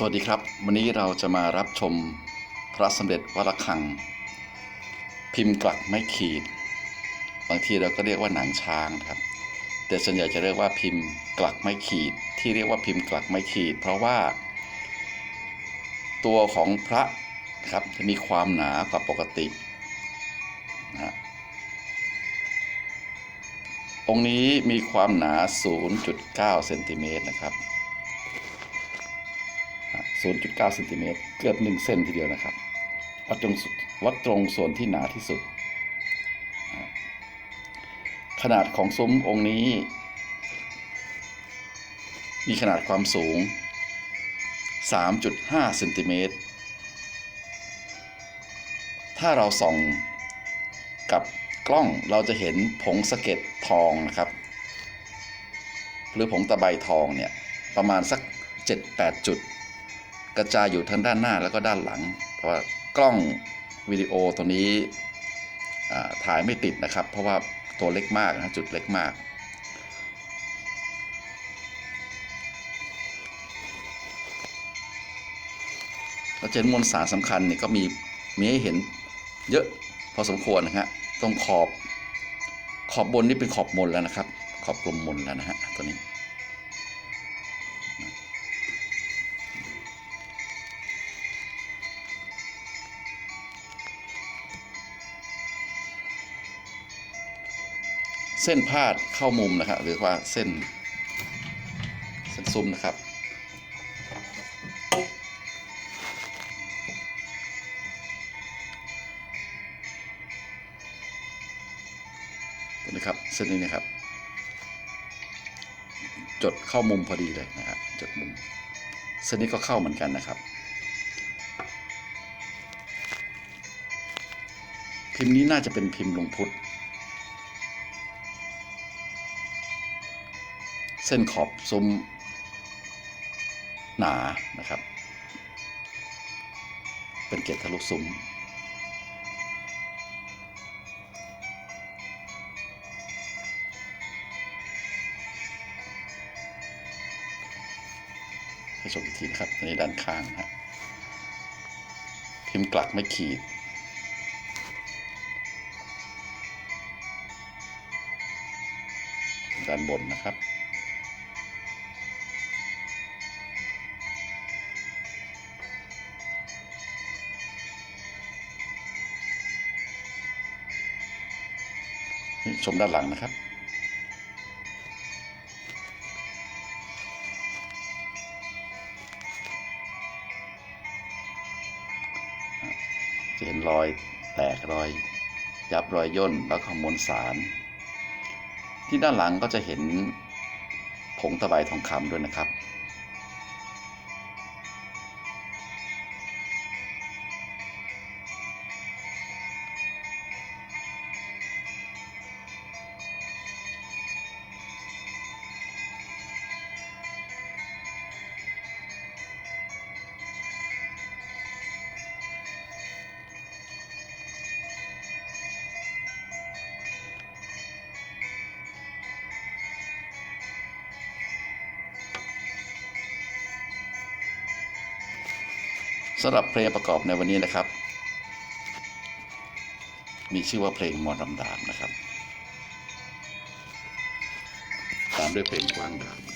สวัสดีครับ วันนี้เราจะมารับชมพระสมเด็จวัดระฆัง พิมพ์กลักไม้ขีด บางทีเราก็เรียกว่าหนังช้างครับ แต่ส่วนใหญ่จะเรียกว่าพิมพ์กลักไม้ขีด ที่เรียกว่าพิมพ์กลักไม้ขีด เพราะว่า ตัวของพระครับจะมีความหนากว่าปกตินะองค์นี้มีความหนา 0.9เซนติเมตรนะครับ 0.9เซนติเมตรเกือบ 1 เซนทีเดียวนะครับ วัดตรงสุดวัดตรงส่วนที่หนาที่สุด ขนาดของซุ้มองค์นี้ มีขนาดความสูง 3.5เซนติเมตร ถ้าเราส่องกับกล้องเราจะเห็นผงสะเก็ดทองนะครับ หรือผงตะไบทองเนี่ย ประมาณสัก 7-8 จุด กระจายอยู่ทั้งด้านหน้าแล้วก็ด้านหลัง เพราะว่ากล้องวิดีโอตัวนี้ถ่ายไม่ติดนะครับ เพราะว่าตัวเล็กมากนะจุดเล็กมากเราจะเห็นมวลสารสำคัญเนี่ยก็มีมีให้เห็นเยอะพอสมควรนะฮะตรงขอบขอบบนนี่เป็นขอบมนแล้วนะครับ ขอบกลมมนแล้วนะฮะตัวนี้ เส้นพาดเข้ามุมนะครับหรือว่าเส้น เส้นซุ้มนะครับ ตัวนี้ครับเส้นนี้นะครับ จดเข้ามุมพอดีเลยนะครับจดมุม เส้นนี้ก็เข้าเหมือนกันนะครับพิมพ์นี้น่าจะเป็นพิมพ์ลงพุทธ เส้นขอบซุ้มหนานะครับ เป็นเกล็ดทะลุซุ้มให้ชมอีกทีนะครับในด้านข้างนะฮะพิมพ์กลักไม่ขีดด้านบนนะครับ ชมด้านหลังนะครับ จะเห็นรอยแตกรอยยับรอยย่นแล้วก็มวลสาร ที่ด้านหลังก็จะเห็นผงตะไบทองคำด้วยนะครับ สำหรับเพลงประกอบในวันนี้นะครับ มีชื่อว่าเพลงมอรำดาบนะครับ ตามด้วยเพลงกวางดาบ